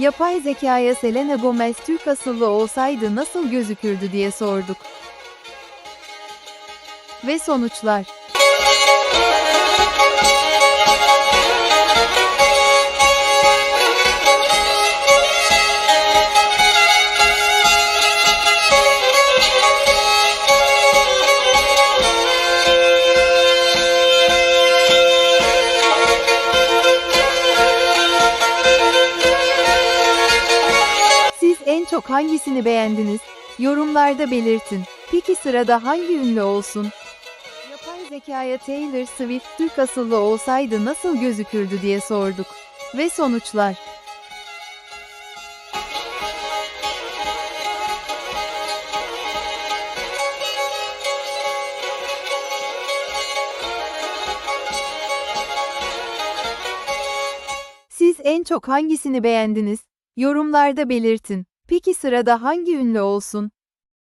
Yapay zekaya Selena Gomez Türk asıllı olsaydı nasıl gözükürdü diye sorduk. Ve sonuçlar. En çok hangisini beğendiniz? Yorumlarda belirtin. Peki sırada hangi ünlü olsun? Yapay zekaya Taylor Swift Türk asıllı olsaydı nasıl gözükürdü diye sorduk. Ve sonuçlar. Siz en çok hangisini beğendiniz? Yorumlarda belirtin. Peki sırada hangi ünlü olsun?